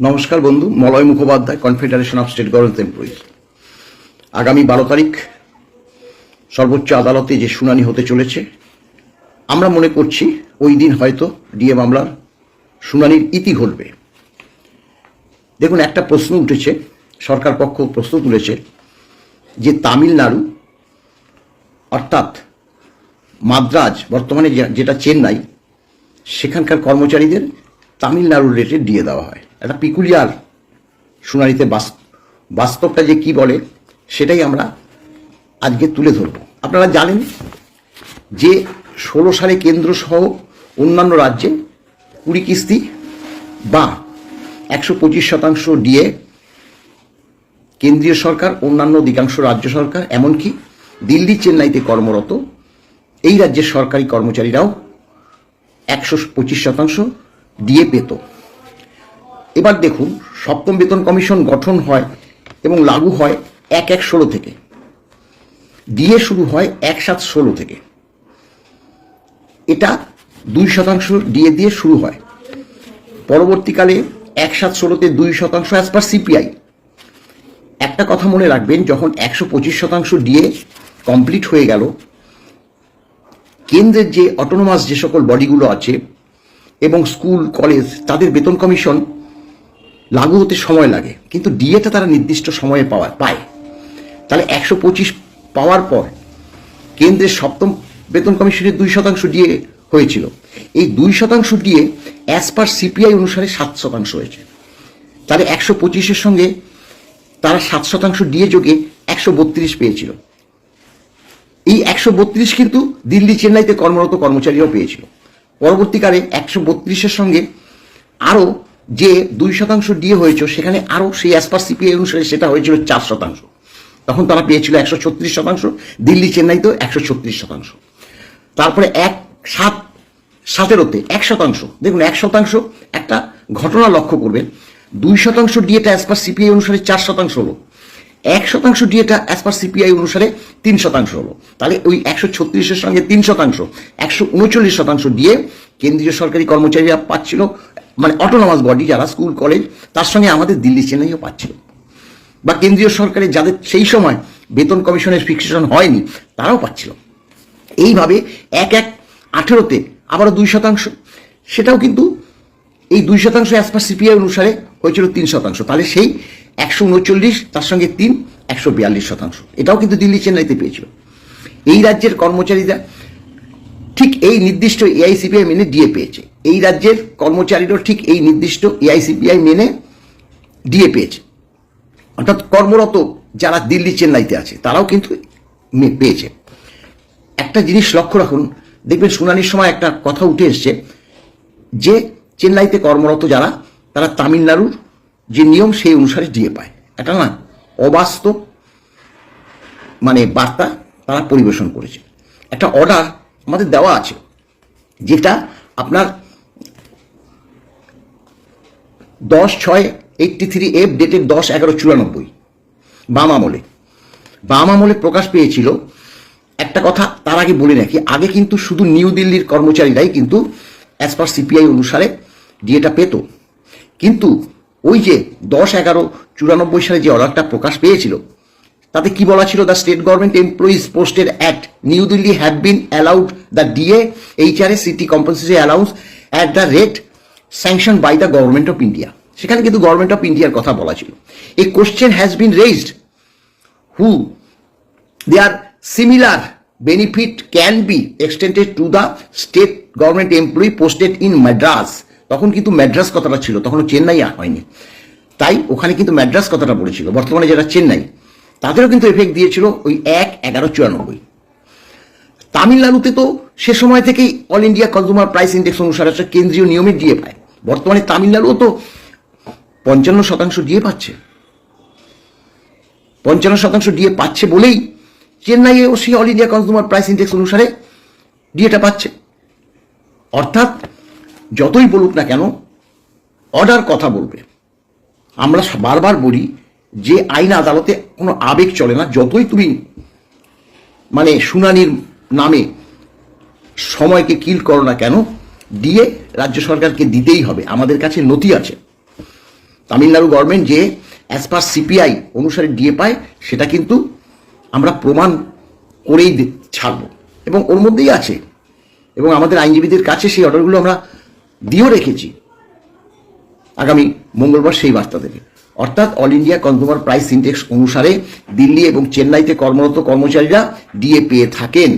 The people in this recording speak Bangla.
নমস্কার বন্ধু, Malay Mukhopadhyay confederation of state government employees আগামী বারো তারিখ, সর্বোচ্চ আদালতে যে শুনানি হতে চলেছে, আমরা মনে করছি ওই দিন হয়তো ডিএ মামলার শুনানির ইতি ঘটবে। দেখুন, একটা প্রশ্ন উঠেছে, সরকার পক্ষ প্রশ্ন তুলেছে যে তামিলনাড়ু, অর্থাৎ মাদ্রাজ, বর্তমানে যেটা চেন্নাই, সেখানকার কর্মচারীদের তামিলনাড়ুর রেটে দিয়ে দেওয়া হয়। একটা পিকুলিয়ার শুনানিতে বাস- বাস্তবটা যে কি বলে, সেটাই আমরা আজকে তুলে ধরব। আপনারা জানেন যে ষোলো সালে কেন্দ্র সহ অন্যান্য রাজ্যে কুড়ি কিস্তি বা একশো পঁচিশ শতাংশ দিয়ে কেন্দ্রীয় সরকার, অন্যান্য অধিকাংশ রাজ্য সরকার, এমনকি দিল্লি চেন্নাইতে কর্মরত এই রাজ্যের সরকারি কর্মচারীরাও একশো পঁচিশ শতাংশ দিয়ে পেত। এবার দেখুন, সপ্তম বেতন কমিশন গঠন হয় এবং লাগু হয় এক এক ষোলো থেকে। দিয়ে শুরু হয় এক সাত ষোলো থেকে। এটা দুই শতাংশ দিয়ে দিয়ে শুরু হয়। পরবর্তীকালে এক সাত ষোলোতে দুই শতাংশ অ্যাজ পার সিপিআই একটা কথা মনে রাখবেন, যখন একশো পঁচিশ শতাংশ দিয়ে কমপ্লিট হয়ে গেল, কেন্দ্রের যে অটোনোমাস যে সকল বডিগুলো আছে এবং স্কুল, কলেজ, তাদের বেতন কমিশন লাগু হতে সময় লাগে, কিন্তু ডিএটা তারা নির্দিষ্ট সময়ে পাওয়া পায়। তাহলে একশো পঁচিশ পাওয়ার পর কেন্দ্রের সপ্তম বেতন কমিশনের দুই শতাংশ ডিএ হয়েছিল। এই দুই শতাংশ ডিএ অ্যাজ পার সিপিআই অনুসারে সাত শতাংশ হয়েছে। তাহলে একশো পঁচিশের সঙ্গে তারা সাত শতাংশ দিয়ে যোগে একশো বত্রিশ পেয়েছিল। এই একশো বত্রিশ কিন্তু দিল্লি চেন্নাইতে কর্মরত কর্মচারীরাও পেয়েছিল। পরবর্তীকালে একশো বত্রিশের সঙ্গে আরও যে দুই শতাংশ দিয়ে হয়েছে, সেখানে আরও সেই অ্যাসপার সিপিআই অনুসারে সেটা হয়েছিল চার শতাংশ। তখন তারা পেয়েছিল একশো ছত্রিশ শতাংশ, দিল্লি চেন্নাইতেও একশো ছত্রিশ শতাংশ। তারপরে এক সাত, সতেরোতে এক শতাংশ। দেখুন, এক শতাংশ একটা ঘটনা লক্ষ্য করবেন। দুই শতাংশ ডিএটা অ্যাজ পার সিপিআই অনুসারে চার শতাংশ হলো। এক শতাংশ ডিএটা অ্যাজ পার সিপিআই অনুসারে তিন শতাংশ হলো। তাহলে ওই একশো ছত্রিশের সঙ্গে তিন শতাংশ, একশো উনচল্লিশ শতাংশ দিয়ে কেন্দ্রীয় সরকারি কর্মচারীরা পাচ্ছিল মানে অটোনমাস বডি যারা স্কুল কলেজ তার সঙ্গে আমাদের দিল্লি চেন্নাইও পাচ্ছিল। বা কেন্দ্রীয় সরকারের যাদের সেই সময় বেতন কমিশনের ফিক্সেশন হয়নি, তারাও পাচ্ছিল। এইভাবে এক এক আঠেরোতে আবারও দুই শতাংশ, সেটাও কিন্তু এই দুই শতাংশ অ্যাজ সিপিআই অনুসারে হয়েছিল তিন শতাংশ। তাহলে সেই একশো উনচল্লিশ, তার সঙ্গে তিন, একশো বিয়াল্লিশ শতাংশ। এটাও কিন্তু দিল্লি চেন্নাইতে পেয়েছিল। এই রাজ্যের কর্মচারীরা ঠিক এই নির্দিষ্ট এআইসিপিআই মেনে ডিএ পেয়েছে। এই রাজ্যের কর্মচারীরাও ঠিক এই নির্দিষ্ট এআইসিপিআই মেনে ডিএ পেয়েছে। অর্থাৎ কর্মরত যারা দিল্লি চেন্নাইতে আছে, তারাও কিন্তু পেয়েছে। একটা জিনিস লক্ষ্য রাখুন, দেখবেন শুনানির সময় একটা কথা উঠে এসছে যে চেন্নাইতে কর্মরত যারা, তারা তামিলনাড়ুর যে নিয়ম, সেই অনুসারে দিয়ে পায়। এটা না, অবাস্তব মানে বার্তা তারা পরিবেশন করেছে। একটা অর্ডার আমাদের দেওয়া আছে, যেটা আপনার দশ ছয় এইটটি থ্রি এফ ডেটের দশ এগারো চুরানব্বই, বাম আমলে। বাম আমলে প্রকাশ পেয়েছিল, একটা কথা তার আগে বলে রাখি, আগে কিন্তু শুধু নিউ দিল্লির কর্মচারীরাই কিন্তু অ্যাজ পার সিপিআই অনুসারে ডিএটা পেত। কিন্তু ওই যে দশ এগারো চুরানব্বই সালে যে অর্ডারটা প্রকাশ পেয়েছিল তাতে কি বলা ছিল the state government employees posted at New Delhi have been allowed the DA HRA city compulsory allowance at the rate sanction by the government of India সেখানে কিন্তু গভর্নমেন্ট অফ ইন্ডিয়ার কথা বলা ছিল। A question has been raised who they are similar benefit can be extended to the state government employee posted in Madras তখন কিন্তু ম্যাড্রাস কথাটা ছিল তখন চেন্নাই হয়নি। তাই ওখানে কিন্তু ম্যাড্রাস কথাটা বলেছিল। বর্তমানে যেটা চেন্নাই তাদেরও কিন্তু এফেক্ট দিয়েছিল ওই এক এগারো চুরানব্বই। তামিলনাড়ুতে তো সে সময় থেকেই all India consumer price index অনুসারে একটা কেন্দ্রীয় নিয়মে দিয়ে পায়। বর্তমানে তামিলনাড়ুও তো পঞ্চান্ন শতাংশ দিয়ে পাচ্ছে। পঞ্চান্ন শতাংশ ডিএ পাচ্ছে বলেই চেন্নাইয়েও সেই all India consumer price index অনুসারে ডিএটা পাচ্ছে। অর্থাৎ যতই বলুক না কেন অর্ডার কথা বলবে। আমরা বারবার বলি যে আইন আদালতে কোনো আবেগ চলে না, যতই তুমি মানে শুনানির নামে সময়কে কিল করো না কেন, দিয়ে রাজ্য সরকারকে দিতেই হবে। আমাদের কাছে নথি আছে। তামিলনাড়ু গভর্নমেন্ট যে অ্যাজ পার সিপিআই অনুসারে ডিএ পায়, সেটা কিন্তু আমরা প্রমাণ করেই ছাড়বো। এবং ওর মধ্যেই আছে। এবং আমাদের আইনজীবীদের কাছে সেই অর্ডারগুলো আমরা দিয়েও রেখেছি। আগামী মঙ্গলবার সেই বার্তা দেবে। অর্থাৎ all India consumer price index অনুসারে দিল্লি এবং চেন্নাইতে কর্মরত কর্মচারীরা ডিএ পেয়ে থাকেন।